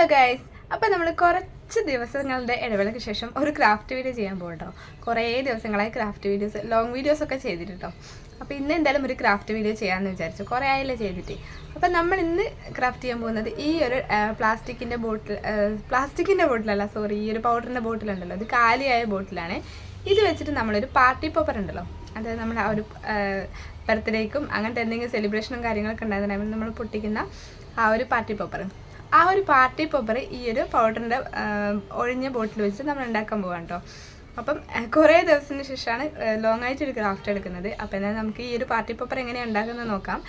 Hello guys അപ്പോൾ നമ്മൾ കുറച്ച് ദിവസങ്ങളുടെ ഇടവേളയ്ക്ക് ശേഷം ഒരു ക്രാഫ്റ്റ് വീഡിയോ ചെയ്യാൻ പോകട്ടോ കുറേ ദിവസങ്ങളായി ക്രാഫ്റ്റ് വീഡിയോസ് ലോങ് വീഡിയോസ് ഒക്കെ ചെയ്തിട്ടോ അപ്പോൾ ഇന്ന് എന്തായാലും ഒരു ക്രാഫ്റ്റ് വീഡിയോ ചെയ്യാമെന്ന് വിചാരിച്ചു. കുറേ ആയില്ലേ ചെയ്തിട്ട്. അപ്പോൾ നമ്മൾ ഇന്ന് ക്രാഫ്റ്റ് ചെയ്യാൻ പോകുന്നത് ഈ ഒരു പ്ലാസ്റ്റിക്കിന്റെ ബോട്ടിൽ പ്ലാസ്റ്റിക്കിന്റെ ബോട്ടിലല്ല സോറി ഈ ഒരു പൗഡറിന്റെ ബോട്ടിലുണ്ടല്ലോ ഇത് കാലിയായ ബോട്ടിലാണ് ഇത് വെച്ചിട്ട് നമ്മളൊരു പാർട്ടി പോപ്പർ ഉണ്ടല്ലോ. അതായത് നമ്മൾ ആ ഒരു ബർത്ത്ഡേക്കും അങ്ങനത്തെ എന്തെങ്കിലും സെലിബ്രേഷനും കാര്യങ്ങളൊക്കെ ഉണ്ടായിരുന്ന നമ്മൾ പൊട്ടിക്കുന്ന ആ ഒരു പാർട്ടി പോപ്പർ ആ ഒരു പാർട്ടി പൊപ്പർ ഈ ഒരു പൗഡറിന്റെ ഒഴിഞ്ഞ ബോട്ടിൽ വെച്ച് നമ്മൾ ഉണ്ടാക്കാൻ പോകാം കേട്ടോ അപ്പം കുറേ ദിവസത്തിന് ശേഷമാണ് ലോങ് ആയിട്ട് ഒരു ക്രാഫ്റ്റ് എടുക്കുന്നത്. അപ്പം എന്നാൽ നമുക്ക് ഈ ഒരു പാർട്ടി പേപ്പർ എങ്ങനെയാണ് ഉണ്ടാക്കുന്നത് നോക്കാം.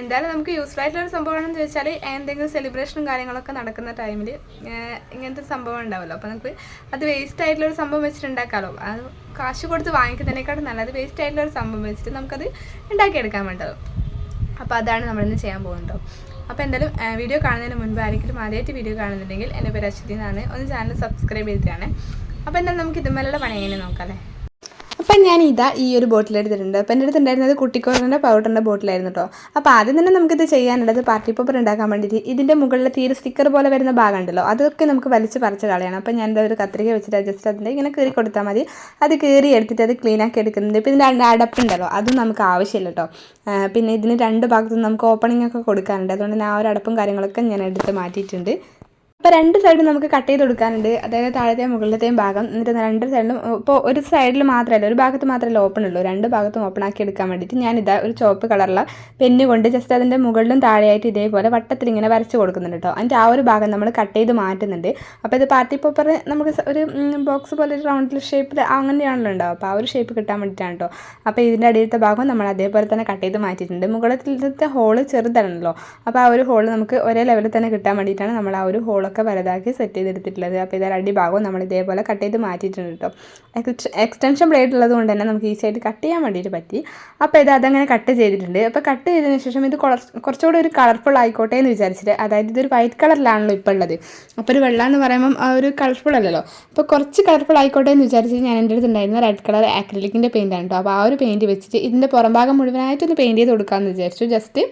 എന്തായാലും നമുക്ക് യൂസ്ഫുൾ ആയിട്ടുള്ള ഒരു സംഭവമാണെന്ന് ചോദിച്ചാൽ എന്തെങ്കിലും സെലിബ്രേഷനും കാര്യങ്ങളൊക്കെ നടക്കുന്ന ടൈമിൽ ഇങ്ങനത്തെ ഒരു സംഭവം ഉണ്ടാവുമല്ലോ അപ്പോൾ നമുക്ക് അത് വേസ്റ്റ് ആയിട്ടുള്ള ഒരു സംഭവം വെച്ചിട്ട് ഉണ്ടാക്കാമല്ലോ അത് കാശ് കൊടുത്ത് വാങ്ങിക്കുന്നതിനേക്കാളും നല്ലത് വേസ്റ്റ് ആയിട്ടുള്ള ഒരു സംഭവം വെച്ചിട്ട് നമുക്കത് ഉണ്ടാക്കിയെടുക്കാൻ വേണ്ടത്. അപ്പോൾ അതാണ് നമ്മളിന്ന് ചെയ്യാൻ പോകുന്നത് അപ്പോൾ എന്തായാലും വീഡിയോ കാണുന്നതിന് മുൻപ് ആരെങ്കിലും ആദ്യമായിട്ട് വീഡിയോ കാണുന്നുണ്ടെങ്കിൽ എന്റെ പേര് അശ്വതി എന്നാണ്. ഒന്ന് ചാനൽ സബ്സ്ക്രൈബ് ചെയ്തിട്ടാണ്. അപ്പോൾ എന്തായാലും നമുക്ക് ഇതുമല്ലുള്ള പണി എങ്ങനെ നോക്കാം അല്ലേ? അപ്പം ഞാൻ ഇതാ ഈ ഒരു ബോട്ടിൽ എടുത്തിട്ടുണ്ട്. അപ്പം എന്റെ അടുത്ത് ഉണ്ടായിരുന്നത് കുട്ടിക്കോറിന്റെ പൗഡറിന്റെ ബോട്ടിലായിരുന്നു കേട്ടോ. അപ്പോൾ ആദ്യം തന്നെ നമുക്കിത് ചെയ്യാനുള്ളത് പാർട്ടി പേപ്പർ ഉണ്ടാക്കാൻ വേണ്ടിയിട്ട് ഇതിന്റെ മുകളിൽ തീരെ സ്റ്റിക്കർ പോലെ വരുന്ന ഭാഗം ഉണ്ടല്ലോ അതൊക്കെ നമുക്ക് വലിച്ച് പറിച്ച് കളയണം. അപ്പം ഞാൻ ഒരു കത്രിക വെച്ചിട്ട് ജസ്റ്റ് അതിന്റെ ഇങ്ങനെ കീറി കൊടുത്താൽ മതി. അത് കീറി എടുത്തിട്ട് അത് ക്ലീൻ ആക്കി എടുക്കുന്നുണ്ട്. ഇപ്പം ഇതിന്റെ അടപ്പുണ്ടല്ലോ അതും നമുക്ക് ആവശ്യമില്ല കേട്ടോ. പിന്നെ ഇതിന് രണ്ട് ഭാഗത്തും നമുക്ക് ഓപ്പണിംഗ് ഒക്കെ കൊടുക്കാനുണ്ട്. അതുകൊണ്ട് ഞാൻ ആ ഒരു അടപ്പും കാര്യങ്ങളൊക്കെ ഞാൻ എടുത്ത് മാറ്റിയിട്ടുണ്ട്. അപ്പോൾ രണ്ട് സൈഡും നമുക്ക് കട്ട് ചെയ്ത് കൊടുക്കാനുണ്ട്. അതായത് താഴത്തെയും മുകളിലത്തെയും ഭാഗം. എന്നിട്ട് രണ്ട് സൈഡിലും ഇപ്പോൾ ഒരു സൈഡിൽ മാത്രമല്ല ഒരു ഭാഗത്ത് മാത്രമല്ല ഓപ്പൺ ഉള്ളൂ. രണ്ട് ഭാഗത്തും ഓപ്പൺ ആക്കി എടുക്കാൻ വേണ്ടിയിട്ട് ഞാനിതാ ഒരു ചുവപ്പ് കളറുള്ള പെന്ന് കൊണ്ട് ജസ്റ്റ് അതിന്റെ മുകളിലും താഴെയായിട്ട് ഇതേപോലെ വട്ടത്തിൽ ഇങ്ങനെ വരച്ച് കൊടുക്കുന്നുണ്ട് കേട്ടോ അതിന്റെ ആ ഒരു ഭാഗം നമ്മൾ കട്ട് ചെയ്ത് മാറ്റുന്നുണ്ട്. അപ്പോൾ ഇത് പാർട്ടി പേപ്പർ നമുക്ക് ഒരു ബോക്സ് പോലെ ഒരു റൗണ്ടിൽ ഷേപ്പിൽ അങ്ങനെയാണല്ലോ ഉണ്ടാവും അപ്പോൾ ആ ഒരു ഷേപ്പ് കിട്ടാൻ വേണ്ടിയിട്ടാണ് കേട്ടോ അപ്പോൾ ഇതിന്റെ അടിയിലത്തെ ഭാഗം നമ്മൾ അതേപോലെ തന്നെ കട്ട് ചെയ്ത് മാറ്റിയിട്ടുണ്ട്. മുകളിലത്തെ ഹോൾ ചെറുതാണല്ലോ. അപ്പോൾ ആ ഒരു ഹോൾ നമുക്ക് ഒരേ ലെവലിൽ തന്നെ കിട്ടാൻ വേണ്ടിയിട്ടാണ് നമ്മൾ ആ ഒരു ഹോളൊക്കെ വലുതാക്കി സെറ്റ് ചെയ്തെടുത്തിട്ടുള്ളത്. അപ്പോൾ ഇതാ അടിഭാഗവും നമ്മൾ ഇതേപോലെ കട്ട് ചെയ്ത് മാറ്റിയിട്ടുണ്ട് കേട്ടോ. എക്സ്റ്റൻഷൻ ബ്ലേഡ് ഉള്ളത് കൊണ്ട് തന്നെ നമുക്ക് ഈസി ആയിട്ട് കട്ട് ചെയ്യാൻ വേണ്ടിയിട്ട് പറ്റി. അപ്പോൾ ഇത് അതങ്ങനെ കട്ട് ചെയ്തിട്ടുണ്ട്. അപ്പോൾ കട്ട് ചെയ്തതിന് ശേഷം ഇത് കുറച്ചുകൂടെ ഒരു കളർഫുൾ ആയിക്കോട്ടെ എന്ന് വിചാരിച്ചിട്ട് അതായത് ഇതൊരു വൈറ്റ് കളറിലാണല്ലോ ഇപ്പോൾ ഉള്ളത്. അപ്പോൾ ഒരു വെള്ളം എന്ന് പറയുമ്പം ആ ഒരു കളർഫുൾ അല്ലല്ലോ. അപ്പോൾ കുറച്ച് കളർഫുൾ ആയിക്കോട്ടെ എന്ന് വിചാരിച്ചിട്ട് ഞാൻ എന്റെ അടുത്ത് ഉണ്ടായിരുന്ന റെഡ് കളർ ആക്രിലിക്കിന്റെ പെയിന്റ് ആണ് കേട്ടോ. അപ്പോൾ ആ ഒരു പെയിന്റ് വെച്ചിട്ട് ഇതിന്റെ പുറംഭാഗം മുഴുവനായിട്ടൊന്ന് പെയിന്റ് ചെയ്ത് കൊടുക്കാമെന്ന് വിചാരിച്ചു. ജസ്റ്റ്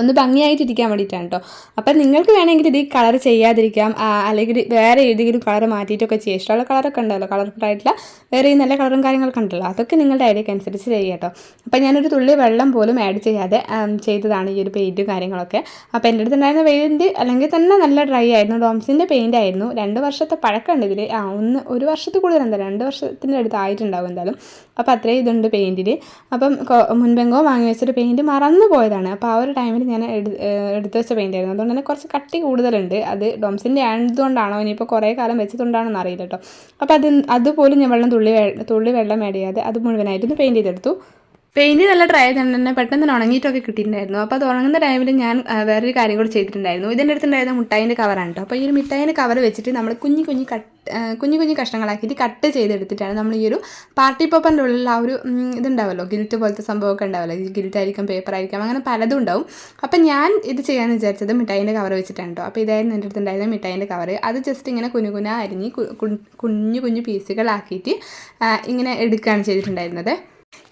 ഒന്ന് ഭംഗിയായിട്ടിരിക്കാൻ വേണ്ടിയിട്ടാണ് കേട്ടോ അപ്പം നിങ്ങൾക്ക് വേണമെങ്കിൽ ഇത് കളർ ചെയ്യാതിരിക്കാം. അല്ലെങ്കിൽ വേറെ ഏതെങ്കിലും കളർ മാറ്റിയിട്ടൊക്കെ ചെയ്യാം. ഇഷ്ടമുള്ള കളറൊക്കെ ഉണ്ടല്ലോ. കളർഫുൾ ആയിട്ടുള്ള വേറെ ഈ നല്ല കളറും കാര്യങ്ങളൊക്കെ ഉണ്ടല്ലോ. അതൊക്കെ നിങ്ങളുടെ ഐഡിയക്ക് അനുസരിച്ച് ചെയ്യാം കേട്ടോ അപ്പം ഞാനൊരു തുള്ളി വെള്ളം പോലും ആഡ് ചെയ്യാതെ ചെയ്തതാണ് ഈ ഒരു പെയിന്റും കാര്യങ്ങളൊക്കെ. അപ്പോൾ എന്റെ അടുത്ത് ഉണ്ടായിരുന്ന പെയിന്റ് അല്ലെങ്കിൽ തന്നെ നല്ല ഡ്രൈ ആയിരുന്നു. ഡോംസിന്റെ പെയിന്റ് ആയിരുന്നു. രണ്ട് വർഷത്തെ പഴക്കമുണ്ട് ഇതിൽ ആ ഒന്ന് ഒരു വർഷത്തിൽ കൂടുതൽ എന്താ രണ്ട് വർഷത്തിന്റെ അടുത്ത് ആയിട്ടുണ്ടാവും എന്തായാലും. അപ്പോൾ അത്രയും ഇതുണ്ട് പെയിന്റിൽ അപ്പം മുൻപെങ്കോ വാങ്ങി വെച്ചൊരു പെയിന്റ് മറന്നു പോയതാണ്. അപ്പോൾ ആ ഒരു ടൈമിൽ ഞാൻ എടു- ഏഹ് വെച്ച പെയിന്റ് ആയിരുന്നു. അതുകൊണ്ട് തന്നെ കുറച്ച് കട്ടി കൂടുതലുണ്ട്. അത് ഡോംസിന്റെ ആയതുകൊണ്ടാണോ ഇനിയിപ്പോൾ കുറേ കാലം വെച്ചതുകൊണ്ടാണോ അറിയില്ല കേട്ടോ അപ്പോൾ അത് അതുപോലും ഞാൻ വെള്ളം തുള്ളി തുള്ളി വെള്ളം ആഡ് ചെയ്യാതെ അത് മുഴുവനായിട്ടൊന്ന് പെയിന്റ് ചെയ്തെടുത്തു. പെയിന്റ് നല്ല ഡ്രൈ ആയതുകൊണ്ട് തന്നെ പെട്ടെന്ന് തന്നെ ഉണങ്ങിയിട്ടൊക്കെ കിട്ടിയിട്ടുണ്ടായിരുന്നു. അപ്പോൾ അത് ഉണങ്ങുന്ന ടൈമിൽ ഞാൻ വേറൊരു കാര്യം കൂടി ചെയ്തിട്ടുണ്ടായിരുന്നു. ഇതിന്റെ അടുത്തുണ്ടായിരുന്ന മുട്ടായിന്റെ കവറാണ് കേട്ടോ അപ്പോൾ ഈ ഒരു മിഠായിന്റെ കവർ വെച്ചിട്ട് നമ്മൾ കുഞ്ഞു കുഞ്ഞു കട്ട് കുഞ്ഞു കുഞ്ഞു കഷ്ണങ്ങളാക്കിയിട്ട് കട്ട് ചെയ്തെടുത്തിട്ടാണ് നമ്മൾ ഈ ഒരു പാർട്ടി പോപ്പറിന്റെ ഉള്ളിൽ ആ ഒരു ഇതുണ്ടാവുമല്ലോ ഗിൽറ്റ് പോലത്തെ സംഭവമൊക്കെ ഉണ്ടാവുമല്ലോ ഗിൽറ്റ് ആയിരിക്കും പേപ്പർ ആയിരിക്കും അങ്ങനെ പലതും ഉണ്ടാവും. അപ്പം ഞാൻ ഇത് ചെയ്യാമെന്ന് വിചാരിച്ചത് മിഠായിന്റെ കവർ വെച്ചിട്ടാണ് കേട്ടോ അപ്പോൾ ഇതായിരുന്നു എന്റെ അടുത്തുണ്ടായിരുന്ന മിഠായിന്റെ കവർ അത് ജസ്റ്റ് ഇങ്ങനെ കുഞ്ഞു കുഞ്ഞ അരിഞ്ഞ് കുഞ്ഞു കുഞ്ഞു പീസുകളാക്കിയിട്ട് ഇങ്ങനെ എടുക്കുകയാണ് ചെയ്തിട്ടുണ്ടായിരുന്നത്.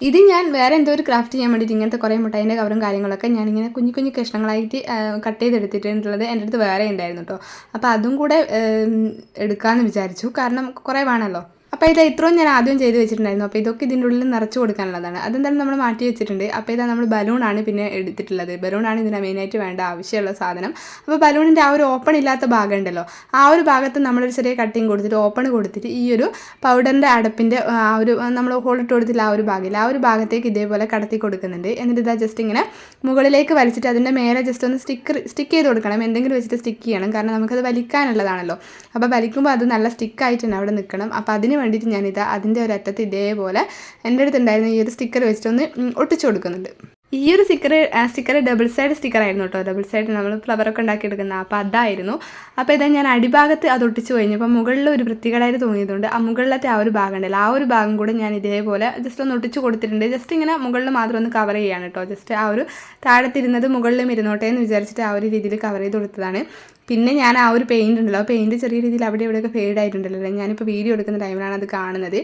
ഇത് ഞാൻ വേറെ എന്തോ ഒരു ക്രാഫ്റ്റ് ചെയ്യാൻ വേണ്ടിയിട്ട് ഇങ്ങനത്തെ കുറേ മുട്ടായിന്റെ കവറും കാര്യങ്ങളൊക്കെ ഞാനിങ്ങനെ കുഞ്ഞു കുഞ്ഞു കഷ്ണങ്ങളായിട്ട് കട്ട് ചെയ്തെടുത്തിട്ടുള്ളത് എന്റെ അടുത്ത് വേറെ ഉണ്ടായിരുന്നു കേട്ടോ അപ്പോൾ അതും കൂടെ എടുക്കാമെന്ന് വിചാരിച്ചു. കാരണം കുറേ വേണമല്ലോ. അപ്പോൾ ഇത് ഇത്രയും ഞാൻ ആദ്യം ചെയ്ത് വെച്ചിട്ടുണ്ടായിരുന്നു. അപ്പോൾ ഇതൊക്കെ ഇതിന്റെ ഉള്ളിൽ നിറച്ച് കൊടുക്കാനുള്ളതാണ്. അതെന്തായാലും നമ്മൾ മാറ്റി വെച്ചിട്ടുണ്ട്. അപ്പോൾ ഇതാ നമ്മൾ ബലൂണാണ് പിന്നെ എടുത്തിട്ടുള്ളത്. ബലൂണാണ് ഇതിന് മെയിനായിട്ട് വേണ്ട ആവശ്യമുള്ള സാധനം. അപ്പോൾ ബലൂണിന്റെ ആ ഒരു ഓപ്പൺ ഇല്ലാത്ത ഭാഗം ഉണ്ടല്ലോ ആ ഒരു ഭാഗത്ത് നമ്മളൊരു ചെറിയ കട്ടിങ് കൊടുത്തിട്ട് ഓപ്പൺ കൊടുത്തിട്ട് ഈ ഒരു പൗഡറിന്റെ അടപ്പിന്റെ ആ ഒരു നമ്മൾ ഹോളിട്ട് കൊടുത്തില്ല ആ ഒരു ഭാഗമില്ല ആ ഒരു ഭാഗത്തേക്ക് ഇതേപോലെ കടത്തി കൊടുക്കുന്നുണ്ട്. എന്നിട്ട് ഇതാ ജസ്റ്റ് ഇങ്ങനെ മുകളിലേക്ക് വലിച്ചിട്ട് അതിന്റെ മേലെ ജസ്റ്റ് ഒന്ന് സ്റ്റിക്കർ സ്റ്റിക്ക് ചെയ്ത് കൊടുക്കണം. എന്തെങ്കിലും വെച്ചിട്ട് സ്റ്റിക്ക് ചെയ്യണം. കാരണം നമുക്കത് വലിക്കാനുള്ളതാണല്ലോ. അപ്പോൾ വലിക്കുമ്പോൾ അത് നല്ല സ്റ്റിക്കായിട്ട് തന്നെ അവിടെ നിൽക്കണം. അപ്പോൾ അതിന് വേണ്ടിയിട്ട് ഞാനിത് അതിന്റെ ഒരറ്റത്ത് ഇതേപോലെ എന്റെ അടുത്തുണ്ടായിരുന്ന ഈ ഒരു സ്റ്റിക്കർ വെച്ചിട്ടൊന്ന് ഒട്ടിച്ചു കൊടുക്കുന്നുണ്ട്. ഈ ഒരു sticker sticker double side sticker ആയിരുന്നു കേട്ടോ. ഡബിൾ സൈഡ് നമ്മൾ ഫ്ലവറൊക്കെ ഉണ്ടാക്കിയെടുക്കുന്ന അപ്പോൾ അതായിരുന്നു. അപ്പോൾ ഇതാ ഞാൻ അടിഭാഗത്ത് അത് ഒട്ടിച്ച് കഴിഞ്ഞപ്പോൾ മുകളിൽ ഒരു വൃത്തികേടായിട്ട് തോന്നിയതുകൊണ്ട് ആ മുകളിലത്തെ ആ ഒരു ഭാഗം ഉണ്ടല്ലോ ആ ഒരു ഭാഗം കൂടെ ഞാൻ ഇതേപോലെ ജസ്റ്റ് ഒന്ന് ഒട്ടിച്ച് കൊടുത്തിട്ടുണ്ട്. ജസ്റ്റ് ഇങ്ങനെ മുകളിൽ മാത്രം ഒന്ന് കവർ ചെയ്യാണ് കേട്ടോ. ജസ്റ്റ് ആ ഒരു താഴത്തിരുന്നത് മുകളിലും ഇരുന്നോട്ടെ എന്ന് വിചാരിച്ചിട്ട് ആ ഒരു രീതിയിൽ കവർ ചെയ്ത് കൊടുത്തതാണ്. പിന്നെ ഞാൻ ആ ഒരു പെയിന്റ് ഉണ്ടല്ലോ പെയിന്റ് ചെറിയ രീതിയിൽ അവിടെ ഇവിടെയൊക്കെ ഫെയ്ഡ് ആയിട്ടുണ്ടല്ലോ ഞാനിപ്പോൾ വീഡിയോ എടുക്കുന്ന ടൈമിലാണ് അത് കാണുന്നത്.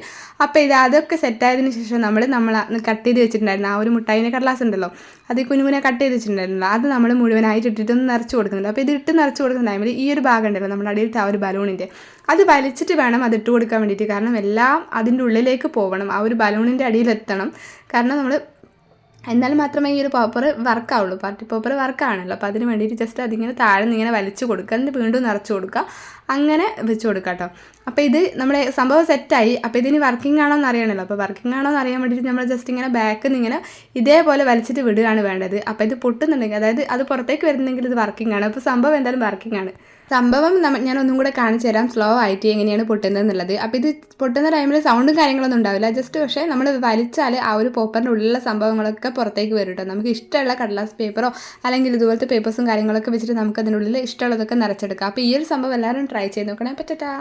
അപ്പോൾ ഇത് അതൊക്കെ സെറ്റായതിനു ശേഷം നമ്മൾ നമ്മൾ കട്ട് ചെയ്ത് വെച്ചിട്ടുണ്ടായിരുന്നു. ആ ഒരു മുട്ടായിന്റെ കടലാസ് ഉണ്ടല്ലോ അത് കുഞ്ഞു കുഞ്ഞെ കട്ട് ചെയ്ത് വെച്ചിട്ടുണ്ടായിരുന്നല്ലോ അത് നമ്മൾ മുഴുവനായിട്ട് ഇട്ടിട്ടൊന്ന് നിറച്ച് കൊടുക്കുന്നുണ്ട്. അപ്പോൾ ഇത് ഇട്ട് നിറച്ച് കൊടുക്കുന്ന ടൈമിൽ ഈ ഒരു ഭാഗം ഉണ്ടല്ലോ നമ്മുടെ അടിയിലത്തെ ആ ഒരു ബലൂണിന്റെ. അത് വലിച്ചിട്ട് വേണം അത് ഇട്ട് കൊടുക്കാൻ വേണ്ടിയിട്ട്. കാരണം എല്ലാം അതിന്റെ ഉള്ളിലേക്ക് പോകണം ആ ഒരു ബലൂണിന്റെ അടിയിലെത്തണം കാരണം നമ്മൾ എന്നാൽ മാത്രമേ ഈ ഒരു പേപ്പർ വർക്കാവുള്ളൂ പാർട്ടി പേപ്പർ വർക്കാണല്ലോ അപ്പോൾ അതിന് വേണ്ടിയിട്ട് ജസ്റ്റ് അതിങ്ങനെ താഴെ നിന്ന് ഇങ്ങനെ വലിച്ചു കൊടുക്കുക. എന്നിട്ട് വീണ്ടും നിറച്ചു കൊടുക്കുക. അങ്ങനെ വെച്ച് കൊടുക്കുക കേട്ടോ അപ്പോൾ ഇത് നമ്മുടെ സംഭവം സെറ്റായി അപ്പോൾ ഇതിന് വർക്കിംഗ് ആണോ എന്ന് അറിയണമല്ലോ അപ്പോൾ വർക്കിംഗ് ആണോ എന്ന് അറിയാൻ വേണ്ടിയിട്ട് നമ്മൾ ജസ്റ്റ് ഇങ്ങനെ ബാക്കിൽ നിന്ന് ഇങ്ങനെ ഇതേപോലെ വലിച്ചിട്ട് വിടുകയാണ് വേണ്ടത്. അപ്പോൾ ഇത് പൊട്ടുന്നുണ്ടെങ്കിൽ അതായത് അത് പുറത്തേക്ക് വരുന്നെങ്കിൽ ഇത് വർക്കിംഗ് ആണ്. അപ്പോൾ സംഭവം എന്തായാലും വർക്കിംഗ് ആണ്. സംഭവം ഞാൻ ഒന്നും കൂടെ കാണിച്ചു തരാം. സ്ലോ ആയിട്ട് എങ്ങനെയാണ് പൊട്ടുന്നത് എന്നുള്ളത് അപ്പോൾ ഇത് പൊട്ടുന്ന ടൈമിൽ സൗണ്ടും കാര്യങ്ങളൊന്നും ഉണ്ടാവില്ല. ജസ്റ്റ് പക്ഷേ നമ്മൾ വലിച്ചാൽ ആ ഒരു പോപ്പറിന്റെ ഉള്ളിലുള്ള സംഭവങ്ങളൊക്കെ പുറത്തേക്ക് വരും കേട്ടോ നമുക്ക് ഇഷ്ടമുള്ള കടലാസ് പേപ്പറോ അല്ലെങ്കിൽ ഇതുപോലത്തെ പേപ്പേഴ്സും കാര്യങ്ങളൊക്കെ വെച്ചിട്ട് നമുക്ക് അതിനുള്ളിൽ ഇഷ്ടമുള്ളതൊക്കെ നിറച്ചെടുക്കാം. അപ്പോൾ ഈ ഒരു സംഭവം എല്ലാവരും ട്രൈ ചെയ്ത് നോക്കണേ. പറ്റട്ടാ